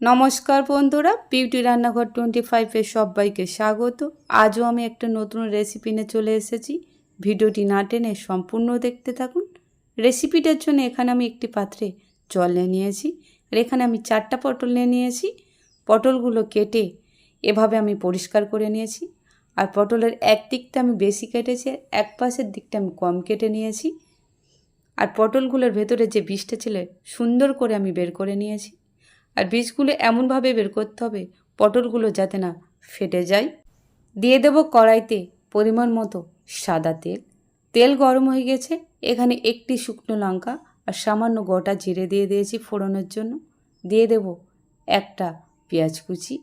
নমস্কার বন্ধুরা, বিউটি রান্নাঘর টোয়েন্টি ফাইভের সবাইকে স্বাগত। আজও আমি একটা নতুন রেসিপি নিয়ে চলে এসেছি। ভিডিওটি না টেনে সম্পূর্ণ দেখতে থাকুন। রেসিপিটার জন্য এখানে আমি একটি পাত্রে জল নিয়ে নিয়েছি। আর এখানে আমি চারটা পটল নিয়ে নিয়েছি। পটলগুলো কেটে এভাবে আমি পরিষ্কার করে নিয়েছি। আর পটলের এক দিকটা আমি বেশি কেটেছি এক পাশের দিকটা আমি কম কেটে নিয়েছি। আর পটলগুলোর ভেতরে যে বিষটা ছিল, সুন্দর করে আমি বের করে নিয়েছি। আর বীজগুলো এমনভাবে বের করতে হবে, পটলগুলো যাতে না ফেটে যায়। দিয়ে দেব কড়াইতে পরিমাণ মতো সাদা তেল। তেল গরম হয়ে গেছে, এখানে একটি শুকনো লঙ্কা আর সামান্য গোটা জিরে দিয়ে দিয়েছি ফোড়নের জন্য। দিয়ে দেব একটা পেঁয়াজ কুচি।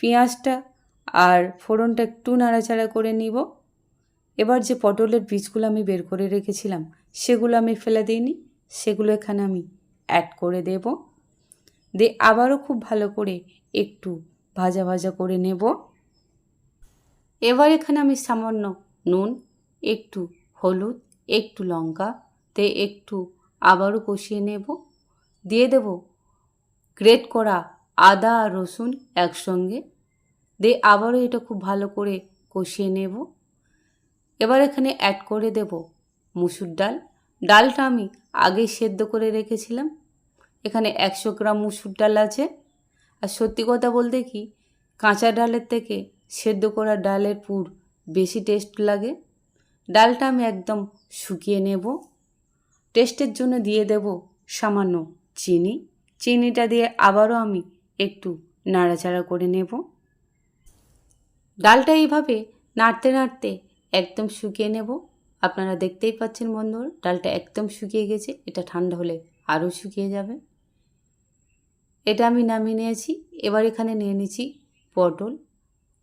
পেঁয়াজটা আর ফোড়নটা একটু নাড়াচাড়া করে নিব। এবার যে পটলের বীজগুলো আমি বের করে রেখেছিলাম, সেগুলো আমি ফেলে দিইনি, সেগুলো এখানে আমি অ্যাড করে দেবো। দিয়ে আবারও খুব ভালো করে একটু ভাজা ভাজা করে নেব। এবার এখানে আমি সামান্য নুন, একটু হলুদ, একটু লঙ্কা, তে একটু আবারও কষিয়ে নেব। দিয়ে দেব গ্রেট করা আদা আর রসুন একসঙ্গে। দিয়ে আবারও এটা খুব ভালো করে কষিয়ে নেব। এবার এখানে অ্যাড করে দেব মুসুর ডাল। ডালটা আমি আগে সেদ্ধ করে রেখেছিলাম। এখানে একশো গ্রাম মুসুর ডাল আছে। আর সত্যি কথা বলতে কি, কাঁচা ডালের থেকে সেদ্ধ করা ডালের পুর বেশি টেস্ট লাগে। ডালটা আমি একদম শুকিয়ে নেব। টেস্টের জন্য দিয়ে দেব সামান্য চিনি। চিনিটা দিয়ে আবারও আমি একটু নাড়াচাড়া করে নেব। ডালটা এইভাবে নাড়তে নাড়তে একদম শুকিয়ে নেব। আপনারা দেখতেই পাচ্ছেন বন্ধুরা, ডালটা একদম শুকিয়ে গেছে। এটা ঠান্ডা হলে আরও শুকিয়ে যাবে। এটা আমি নামিয়ে নিয়েছি। এবার এখানে নিয়ে নিচ্ছি পটল।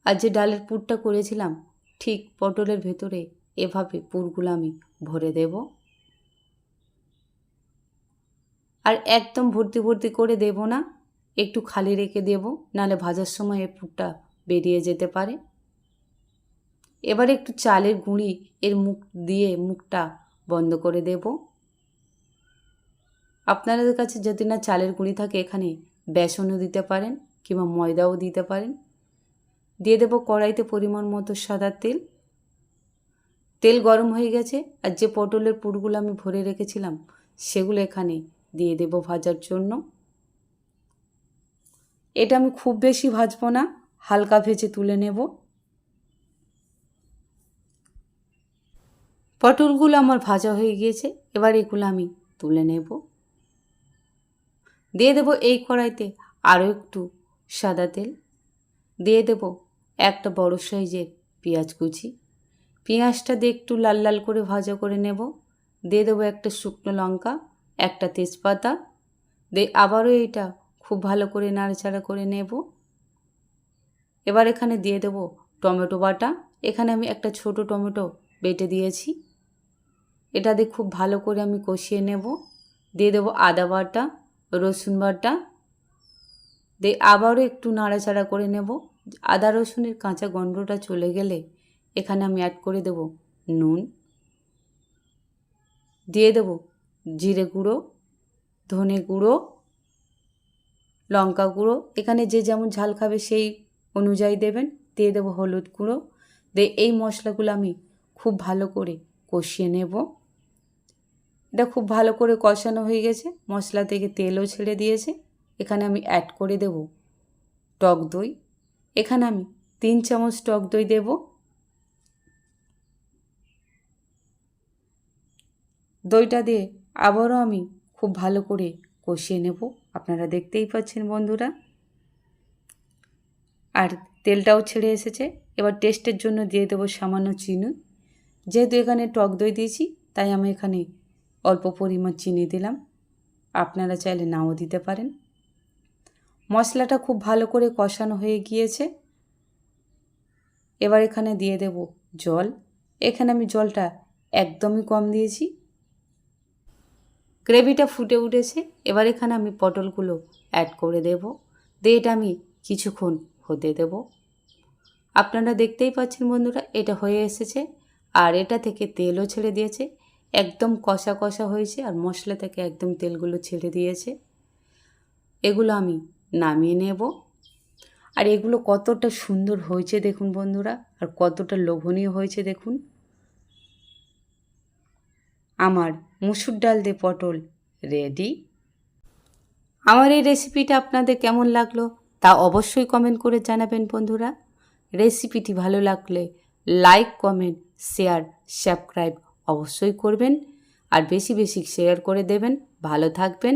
আর যে ডালের পুরটা করেছিলাম, ঠিক পটলের ভেতরে এভাবে পুরগুলো আমি ভরে দেব। আর একদম ভর্তি ভর্তি করে দেব না, একটু খালি রেখে দেব নালে ভাজার সময় এই পুরটা বেরিয়ে যেতে পারে। এবার একটু চালের গুঁড়ি, এর মুখ দিয়ে মুখটা বন্ধ করে দেব। আপনাদের কাছে যদি না চালের গুঁড়ি থাকে এখানে বেসনও দিতে পারেন কিংবা ময়দাও দিতে পারেন। দিয়ে দেবো কড়াইতে পরিমাণ মতো সাদা তেল। তেল গরম হয়ে গেছে আর যে পটলের পুরগুলো আমি ভরে রেখেছিলাম সেগুলো এখানে দিয়ে দেব ভাজার জন্য। এটা আমি খুব বেশি ভাজবো না, হালকা ভেজে তুলে নেব। পটলগুলো আমার ভাজা হয়ে গিয়েছে, এবার এগুলো আমি তুলে নেব। দিয়ে দেবো এই কড়াইতে আরও একটু সাদা তেল। দিয়ে দেবো একটা বড় সাইজের পেঁয়াজ কুচি। পেঁয়াজটা দিয়ে একটু লাল লাল করে ভাজা করে নেব। দিয়ে দেবো একটা শুকনো লঙ্কা, একটা তেজপাতা। দিয়ে আবারও এটা খুব ভালো করে নাড়াচাড়া করে নেব। এবার এখানে দিয়ে দেব টমেটো বাটা। এখানে আমি একটা ছোট টমেটো বেটে দিয়েছি। এটা দিয়ে খুব ভালো করে আমি কষিয়ে নেব। দিয়ে দেবো আদা বাটা। রসুন বাটা। দিয়ে আবারও একটু নাড়াচাড়া করে নেব। আদা রসুনের কাঁচা গন্ধটা চলে গেলে এখানে আমি অ্যাড করে দেব নুন। দিয়ে দেব জিরে গুঁড়ো, ধনে গুঁড়ো, লঙ্কা গুঁড়ো। এখানে যে যেমন ঝাল খাবে সেই অনুযায়ী দেবেন। দিয়ে দেবো হলুদ গুঁড়ো। দিয়ে এই মশলাগুলো আমি খুব ভালো করে কষিয়ে নেব। এটা খুব ভালো করে কষানো হয়ে গেছে। মশলা থেকে তেলও ছেড়ে দিয়েছে। এখানে আমি অ্যাড করে দেব টক দই। এখানে আমি তিন চামচ টক দই দেব। দইটা দিয়ে আবারও আমি খুব ভালো করে কষিয়ে নেব। আপনারা দেখতেই পাচ্ছেন বন্ধুরা। আর তেলটাও ছেড়ে এসেছে। এবার টেস্টের জন্য দিয়ে দেবো সামান্য চিনি। যেহেতু এখানে টক দই দিয়েছি, তাই আমি এখানে অল্প পরিমাণ চিনি দিলাম। আপনারা চাইলে নাও দিতে পারেন। মশলাটা খুব ভালো করে কষানো হয়ে গিয়েছে। এবার এখানে দিয়ে দেব জল। এখানে আমি জলটা একদমই কম দিয়েছি। গ্রেভিটা ফুটে উঠেছে। এবার এখানে আমি পটলগুলো অ্যাড করে দেব। দিয়ে এটা আমি কিছুক্ষণ হতে দেব। আপনারা দেখতেই পাচ্ছেন বন্ধুরা, এটা হয়ে এসেছে। আর এটা থেকে তেলও ছেড়ে দিয়েছে। একদম কষা কষা হয়েছে আর মশলা থেকে একদম তেলগুলো ছেড়ে দিয়েছে। এগুলো আমি নামিয়ে নেব। আর এগুলো কতটা সুন্দর হয়েছে দেখুন বন্ধুরা, আর কতটা লোভনীয় হয়েছে দেখুন। আমার মুসুর ডাল দিয়ে পটল রেডি। আমার এই রেসিপিটা আপনাদের কেমন লাগল তা অবশ্যই কমেন্ট করে জানাবেন বন্ধুরা। রেসিপিটি ভালো লাগলে লাইক, কমেন্ট, শেয়ার, সাবস্ক্রাইব অবশ্যই করবেন। আর বেশি বেশি শেয়ার করে দেবেন। ভালো থাকবেন।